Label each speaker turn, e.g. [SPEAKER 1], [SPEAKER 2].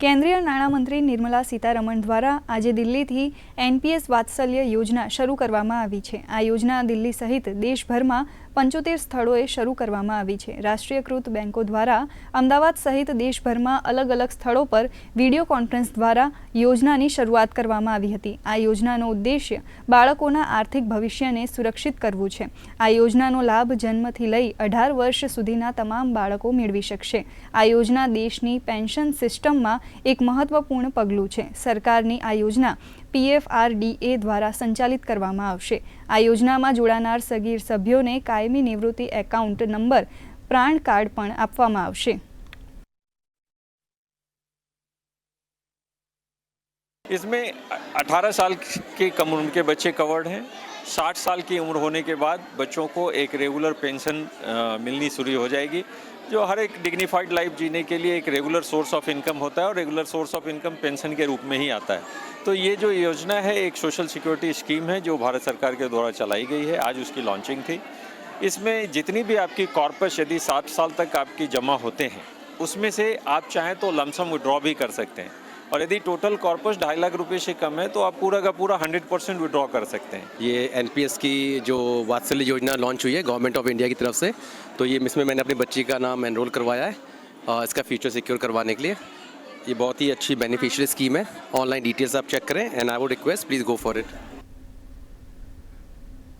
[SPEAKER 1] કેન્દ્રીય નાણામંત્રી નિર્મલા સીતારમણ દ્વારા આજે દિલ્હીથી એનપીએસ વાત્સલ્ય યોજના શરૂ કરવામાં આવી છે. આ યોજના દિલ્હી સહિત દેશભરમાં પંચોતેર સ્થળોએ શરૂ કરવામાં આવી છે. રાષ્ટ્રીયકૃત બેન્કો દ્વારા અમદાવાદ સહિત દેશભરમાં અલગ અલગ સ્થળો પર વીડિયો કોન્ફરન્સ દ્વારા યોજનાની શરૂઆત કરવામાં આવી હતી. આ યોજનાનો ઉદ્દેશ્ય બાળકોના આર્થિક ભવિષ્યને સુરક્ષિત કરવું છે. આ યોજનાનો લાભ જન્મથી લઈ અઢાર વર્ષ સુધીના તમામ બાળકો મેળવી શકશે. આ યોજના દેશની પેન્શન સિસ્ટમમાં એક મહત્વપૂર્ણ પગલું છે સરકારની આ યોજના પીએફઆરડીએ દ્વારા સંચાલિત કરવામાં આવશે આ યોજનામાં જોડાનાર સગીર સભ્યોને કાયમી નિવૃત્તિ એકાઉન્ટ નંબર પ્રાણ કાર્ડ પણ આપવામાં આવશે
[SPEAKER 2] इसमें 18 साल के कम उम्र के बच्चे कवर्ड हैं 60 साल की उम्र होने के बाद बच्चों को एक रेगुलर पेंशन मिलनी शुरू हो जाएगी, जो हर एक डिग्निफाइड लाइफ जीने के लिए एक रेगुलर सोर्स ऑफ़ इनकम होता है और regular source of income pension के रूप में ही आता है। तो ये जो योजना है, एक सोशल सिक्योरिटी स्कीम है, जो भारत सरकार के द्वारा चलाई गई है। आज उसकी लॉन्चिंग थी। इसमें जितनी भी आपकी कॉर्पस यदि सात साल तक आपकी जमा होते हैं, उसमें से आप चाहें तो लमसम विड्रॉ भी कर सकते हैं। और यदि टोटल कॉर्पस ढाई लाख रुपये से कम है तो आप पूरा का पूरा हंड्रेड परसेंट विड्रॉ कर सकते हैं।
[SPEAKER 3] ये एनपीएस की जो वात्सल्य योजना लॉन्च हुई है गवर्नमेंट ऑफ़ इंडिया की तरफ़ से तो ये इसमें मैंने अपनी बच्ची का नाम एनरोल करवाया है इसका फ्यूचर सिक्योर करवाने के लिए। ये बहुत ही अच्छी बेनिफिशियल स्कीम है। ऑनलाइन डिटेल्स आप चेक करें and I would request please go for it